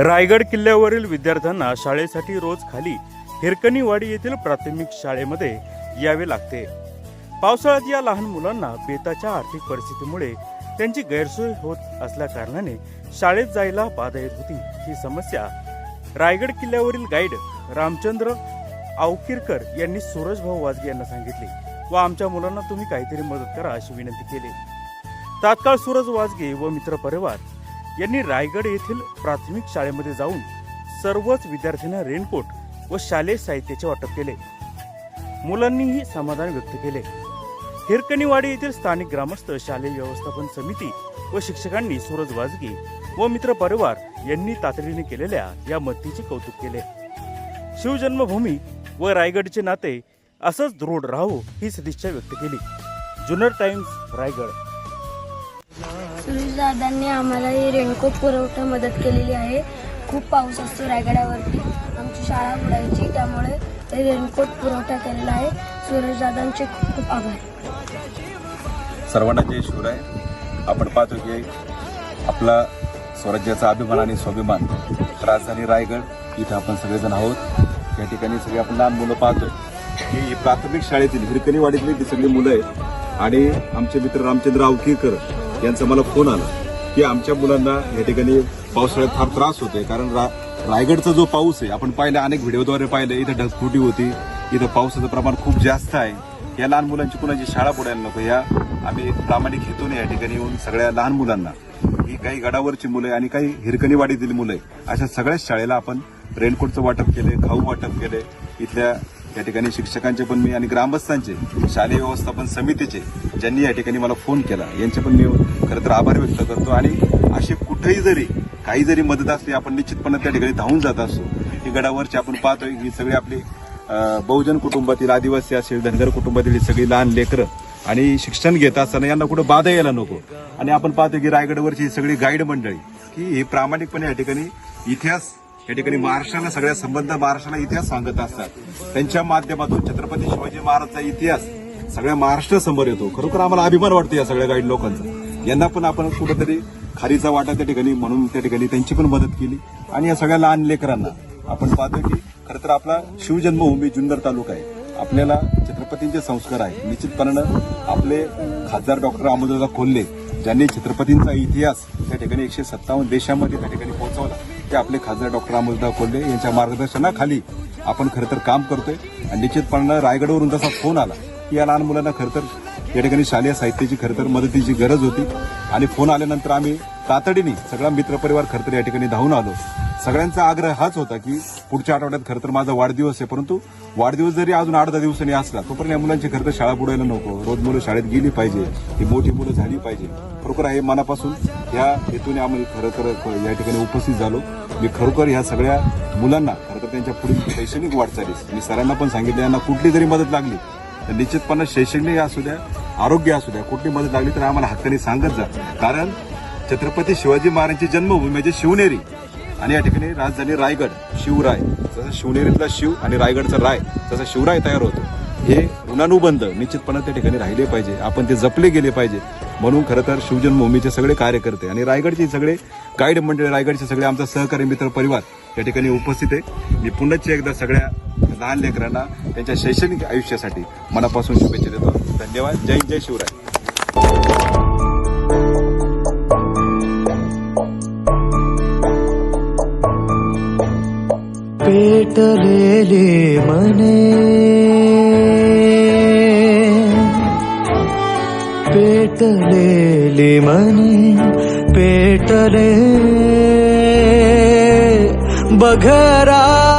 रायगड किल्ल्यावरील विद्यार्थ्यांना शाळेसाठी रोज खाली हिरकणीवाडी येथील प्राथमिक शाळेमध्ये यावे लागते. पावसाळ्यात या लहान मुलांना बेताच्या आर्थिक परिस्थितीमुळे त्यांची गैरसोय होत असल्या कारणाने शाळेत जायला बाधा येत होती. ही समस्या रायगड किल्ल्यावरील गाईड रामचंद्र आवकिरकर यांनी सूरज भाऊ वाजगे यांना सांगितले व आमच्या मुलांना तुम्ही काहीतरी मदत करा अशी विनंती केली. तात्काळ सूरज वाजगे व मित्र परिवार यांनी रायगड येथील प्राथमिक शाळेमध्ये जाऊन सर्वच विद्यार्थ्यांना रेनकोट व शालेय साहित्याचे वाटप केले. मुलांनीही समाधान व्यक्त केले. हिरकणीवाडी येथील स्थानिक ग्रामस्थ शालेय व्यवस्थापन समिती व शिक्षकांनी सूरज वाजगी व मित्र परिवार यांनी तातडीने केलेल्या या मदतीचे कौतुक केले. शिवजन्मभूमी व रायगडचे नाते असंच दृढ राहो ही सदिच्छा व्यक्त केली. जुनर टाइम्स रायगड. सुरेशदादांनी आम्हाला ही रेनकोट पुरवठा मदत केलेली आहे. खूप पाऊस असतो रायगडावरती. आमची शाळा बुडायची त्यामुळे रेनकोट पुरवठा केलेला आहे. सुरेशदादांचे खूप खूप आभार. सर्वांना जय शिवराय. आपण पाहतो की आपला स्वराज्याचा अभिमान आणि स्वाभिमान राजधानी रायगड इथं आपण सगळेजण आहोत. या ठिकाणी सगळे आपण लहान मुलं पाहतो की प्राथमिक शाळेतील हिरकणीवाडीतली ती सगळी मुलं आहेत. आणि आमचे मित्र रामचंद्र आवकीकर यांचा मला फोन आला की आमच्या मुलांना या ठिकाणी पावसाळ्यात फार त्रास होतोय. कारण रा रायगडचा जो पाऊस आहे आपण पाहिलं अनेक व्हिडिओद्वारे पाहिलं इथं ढगफुटी होती इथं पावसाचं प्रमाण खूप जास्त आहे. या लहान मुलांची कुणाची शाळा बुडायला नको या आम्ही प्रामाणिक हेतून या ठिकाणी येऊन सगळ्या लहान मुलांना ही काही गडावरची मुलं आहे आणि काही हिरकणीवाडीतील मुलं आहे अशा सगळ्याच शाळेला आपण रेनकोटचं वाटप केले खाऊ वाटप केले इथल्या या ठिकाणी शिक्षकांचे पण मी आणि ग्रामस्थांचे शालेय व्यवस्थापन समितीचे ज्यांनी या ठिकाणी मला फोन केला यांचे पण मी खरं तर आभार व्यक्त करतो आणि असे कुठेही जरी काही जरी मदत असली आपण निश्चितपणे त्या ठिकाणी धावून जात असतो ही गडावरची आपण पाहतोय ही सगळी आपली बहुजन कुटुंबातील आदिवासी असेल धनगर कुटुंबातील ही सगळी लहान लेकरं आणि शिक्षण घेत असताना यांना कुठं बाधा यायला नको. आणि आपण पाहतो की रायगडवरची ही सगळी गाईड मंडळी की हे प्रामाणिकपणे या ठिकाणी इतिहास या ठिकाणी महाराष्ट्राला सगळ्या संबंध महाराष्ट्राला इतिहास सांगत असतात. त्यांच्या माध्यमातून छत्रपती शिवाजी महाराजचा इतिहास सगळ्या महाराष्ट्रासमोर येतो. खरोखर आम्हाला अभिमान वाटतो या सगळ्या गाईड लोकांचा. यांना पण आपण कुठेतरी खारीचा वाटा त्या ठिकाणी म्हणून त्या ठिकाणी त्यांची पण मदत केली. आणि या सगळ्या लहान लेकरांना आपण पाहतो की खरं तर आपला शिवजन्मभूमी जुन्नर तालुका आहे. आपल्याला छत्रपतींचे संस्कार आहे निश्चितपणानं आपले खासदार डॉक्टर अमोलदादा कोल्हे ज्यांनी छत्रपतींचा इतिहास त्या ठिकाणी एकशे सत्तावन्न देशामध्ये त्या ठिकाणी पोहोचवला ते आपले खासदार डॉक्टर अमोलदादा कोल्हे यांच्या मार्गदर्शनाखाली आपण खरं तर काम करतोय. आणि निश्चितपणानं रायगडवरून जसा फोन आला की या लहान मुलांना खरं तर या ठिकाणी शालेय साहित्याची खरं तर मदतीची गरज होती. आणि फोन आल्यानंतर आम्ही तातडीने सगळा मित्रपरिवार खरं तर या ठिकाणी धावून आलो. सगळ्यांचा आग्रह हाच होता की पुढच्या आठवड्यात खरं तर माझा वाढदिवस आहे परंतु वाढदिवस जरी अजून आठ दहा दिवसांनी असला तोपर्यंत या मुलांची खरं तर शाळा बुडायला नको. रोज मुलं शाळेत गेली पाहिजे ही मोठी मुलं झाली पाहिजे. खरोखर हे मनापासून या हेतूने आम्ही खरं तर या ठिकाणी उपस्थित झालो. मी खरोखर ह्या सगळ्या मुलांना खरं तर त्यांच्या पुढील शैक्षणिक वाटचालीस मी सरांना पण सांगितलं यांना कुठली जरी मदत लागली तर निश्चितपणे शैक्षणिक असू द्या आरोग्य असू द्या कुठली मदत लागली तर आम्हाला हक्काने सांगत जा. कारण छत्रपती शिवाजी महाराजांची जन्मभूमी म्हणजे शिवनेरी आणि या ठिकाणी राजधानी रायगड शिवराय जसं शिवनेरीतला शिव आणि रायगडचा राय जसा शिवराय तयार होतो. हे ऋणानुबंध निश्चितपणे त्या ठिकाणी राहिले पाहिजे आपण ते जपले गेले पाहिजे. म्हणून खरं तर शिवजन्मभूमीचे सगळे कार्यकर्ते आणि रायगडचे सगळे गाईड मंडळी रायगडचे सगळे आमचा सहकारी मित्र परिवार या ठिकाणी उपस्थित आहे. मी पुन्हा एकदा सगळ्या लहान लेकरांना त्यांच्या शैक्षणिक आयुष्यासाठी मनापासून शुभेच्छा देतो. धन्यवाद. जय जय शिवराय. पेटलेले मने पेटलेले मनी पेटले. बघरा